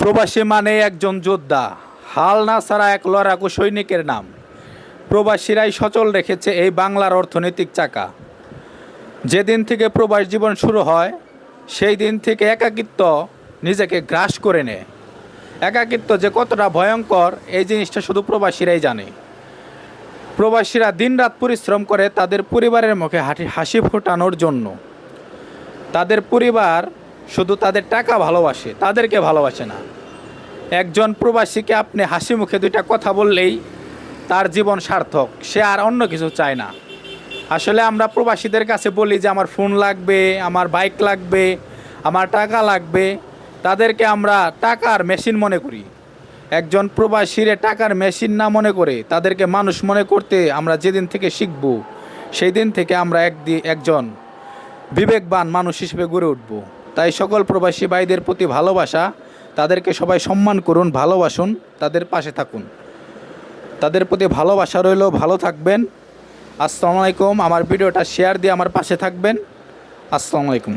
প্রবাসী মানে একজন যোদ্ধা। হাল না ছাড়া এক লড়াকু সৈনিকের নাম। প্রবাসীরাই সচল রেখেছে এই বাংলার অর্থনৈতিক চাকা। যেদিন থেকে প্রবাস জীবন শুরু হয়, সেই দিন থেকে একাকিত্ব নিজেকে গ্রাস করে নেয়। একাকিত্ব যে কতটা ভয়ঙ্কর, এই জিনিসটা শুধু প্রবাসীরাই জানে। প্রবাসীরা দিনরাত পরিশ্রম করে তাদের পরিবারের মুখে হাসি হাসি ফোটানোর জন্য। তাদের পরিবার শুধু তাদের টাকা ভালোবাসে, তাদেরকে ভালোবাসে না। একজন প্রবাসীকে আপনি হাসি মুখে দুইটা কথা বললেই তার জীবন সার্থক, সে আর অন্য কিছু চায় না। আসলে আমরা প্রবাসীদের কাছে বলি যে, আমার ফোন লাগবে, আমার বাইক লাগবে, আমার টাকা লাগবে। তাদেরকে আমরা টাকার মেশিন মনে করি। একজন প্রবাসীরে টাকার মেশিন না মনে করে তাদেরকে মানুষ মনে করতে আমরা যেদিন থেকে শিখব, সেই দিন থেকে আমরা একদি, একজন বিবেকবান মানুষ হিসেবে গড়ে উঠব। তাই সকল প্রবাসী ভাইদের প্রতি ভালোবাসা, তাদেরকে সবাই সম্মান করুন, ভালোবাসুন, তাদের পাশে থাকুন। তাদের প্রতি ভালোবাসা রইল, ভালো থাকবেন। আসসালামু আলাইকুম, আমার ভিডিওটা শেয়ার দিয়ে আমার পাশে থাকবেন। আসসালামু আলাইকুম।